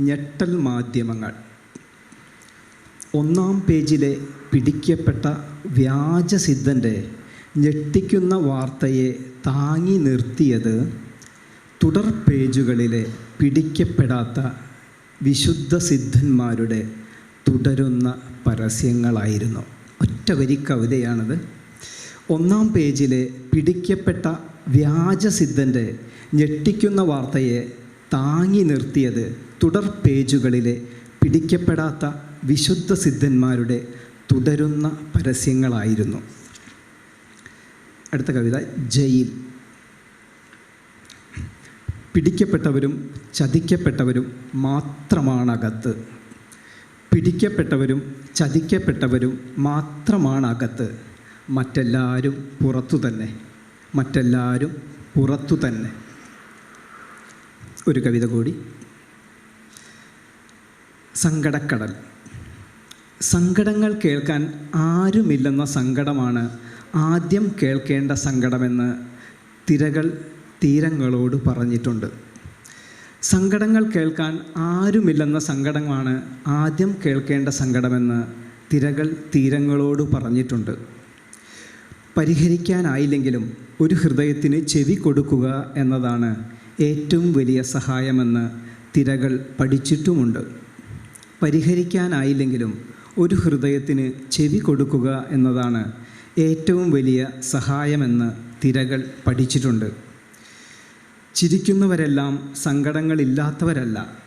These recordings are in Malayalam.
ഞെട്ടൽ മാധ്യമങ്ങൾ. ഒന്നാം പേജിലെ പിടിക്കപ്പെട്ട വ്യാജസിദ്ധന്റെ ഞെട്ടിക്കുന്ന വാർത്തയെ താങ്ങി നിർത്തിയത് തുടർ പേജുകളിലെ പിടിക്കപ്പെടാത്ത വിശുദ്ധ സിദ്ധന്മാരുടെ തുടരുന്ന പരസ്യങ്ങളായിരുന്നു. ഒറ്റ വരി കവിതയാണത്. ഒന്നാം പേജിലെ പിടിക്കപ്പെട്ട വ്യാജസിദ്ധന്റെ ഞെട്ടിക്കുന്ന വാർത്തയെ താങ്ങി നിർത്തിയത് തുടർ പേജുകളിലെ പിടിക്കപ്പെടാത്ത വിശുദ്ധ സിദ്ധന്മാരുടെ തുടരുന്ന പരസ്യങ്ങളായിരുന്നു. അടുത്ത കവിത ജയിൽ. പിടിക്കപ്പെട്ടവരും ചതിക്കപ്പെട്ടവരും മാത്രമാണകത്ത്. പിടിക്കപ്പെട്ടവരും ചതിക്കപ്പെട്ടവരും മാത്രമാണകത്ത്. മറ്റെല്ലാവരും പുറത്തു തന്നെ. മറ്റെല്ലാവരും പുറത്തു തന്നെ. ഒരു കവിത കൂടി. സങ്കടക്കടൽ. സങ്കടങ്ങൾ കേൾക്കാൻ ആരുമില്ലെന്ന സങ്കടമാണ് ആദ്യം കേൾക്കേണ്ട സങ്കടമെന്ന് തിരകൾ തീരങ്ങളോട് പറഞ്ഞിട്ടുണ്ട്. സങ്കടങ്ങൾ കേൾക്കാൻ ആരുമില്ലെന്ന സങ്കടമാണ് ആദ്യം കേൾക്കേണ്ട സങ്കടമെന്ന് തിരകൾ തീരങ്ങളോട് പറഞ്ഞിട്ടുണ്ട്. പരിഹരിക്കാനായില്ലെങ്കിലും ഒരു ഹൃദയത്തിന് ചെവി കൊടുക്കുക എന്നതാണ് ഏറ്റവും വലിയ സഹായമെന്ന് തിരകൾ പഠിച്ചിട്ടുമുണ്ട്. പരിഹരിക്കാനായില്ലെങ്കിലും ഒരു ഹൃദയത്തിന് ചെവി കൊടുക്കുക എന്നതാണ് ഏറ്റവും വലിയ സഹായമെന്ന് തിരകൾ പഠിച്ചിട്ടുണ്ട്. ചിരിക്കുന്നവരെല്ലാം സങ്കടങ്ങളില്ലാത്തവരല്ല.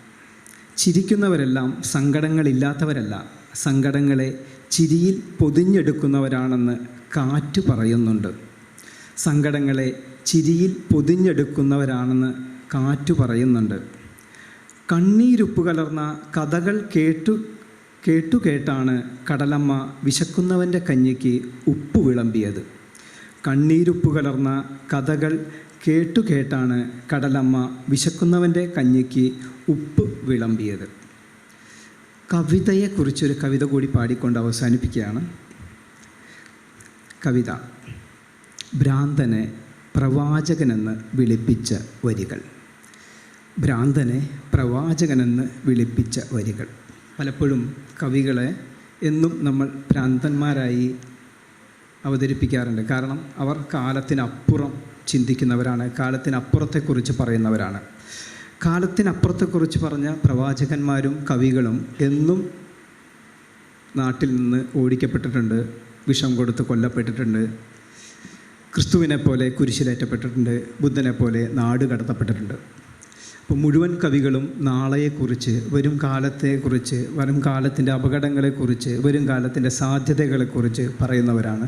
ചിരിക്കുന്നവരെല്ലാം സങ്കടങ്ങളില്ലാത്തവരല്ല. സങ്കടങ്ങളെ ചിരിയിൽ പൊതിഞ്ഞെടുക്കുന്നവരാണെന്ന് കാറ്റ് പറയുന്നുണ്ട്. സങ്കടങ്ങളെ ചിരിയിൽ പൊതിഞ്ഞെടുക്കുന്നവരാണെന്ന് കാറ്റു പറയുന്നുണ്ട്. കണ്ണീരുപ്പ് കലർന്ന കഥകൾ കേട്ടു കേട്ടു കേട്ടാണ് കടലമ്മ വിശക്കുന്നവന്റെ കഞ്ഞിക്ക് ഉപ്പ് വിളമ്പിയത്. കണ്ണീരുപ്പ് കലർന്ന കഥകൾ കേട്ടു കേട്ടാണ് കടലമ്മ വിശക്കുന്നവന്റെ കഞ്ഞിക്ക് ഉപ്പ് വിളമ്പിയത്. കവിതയെക്കുറിച്ചൊരു കവിത കൂടി പാടിക്കൊണ്ട് അവസാനിപ്പിക്കുകയാണ്. കവിത ഭ്രാന്തനെ പ്രവാചകനെന്ന് വിളിപ്പിച്ച വരികൾ. ഭ്രാന്തനെ പ്രവാചകനെന്ന് വിളിപ്പിച്ച വരികൾ. പലപ്പോഴും കവികളെ എന്നും നമ്മൾ ഭ്രാന്തന്മാരായി അവതരിപ്പിക്കാറുണ്ട്. കാരണം അവർ കാലത്തിനപ്പുറം ചിന്തിക്കുന്നവരാണ് കാലത്തിനപ്പുറത്തെക്കുറിച്ച് പറയുന്നവരാണ്. കാലത്തിനപ്പുറത്തെക്കുറിച്ച് പറഞ്ഞ പ്രവാചകന്മാരും കവികളും എന്നും നാട്ടിൽ നിന്ന് ഓടിക്കപ്പെട്ടിട്ടുണ്ട് വിഷം കൊടുത്ത് കൊല്ലപ്പെട്ടിട്ടുണ്ട് ക്രിസ്തുവിനെ പോലെ കുരിശിലേറ്റപ്പെട്ടിട്ടുണ്ട് ബുദ്ധനെ പോലെ നാട് കടത്തപ്പെട്ടിട്ടുണ്ട്. അപ്പോൾ മുഴുവൻ കവികളും നാളെയെക്കുറിച്ച് വരും കാലത്തെക്കുറിച്ച് വരും കാലത്തിന്റെ അപകടങ്ങളെക്കുറിച്ച് വരും കാലത്തിന്റെ സാധ്യതകളെക്കുറിച്ച് പറയുന്നവരാണ്.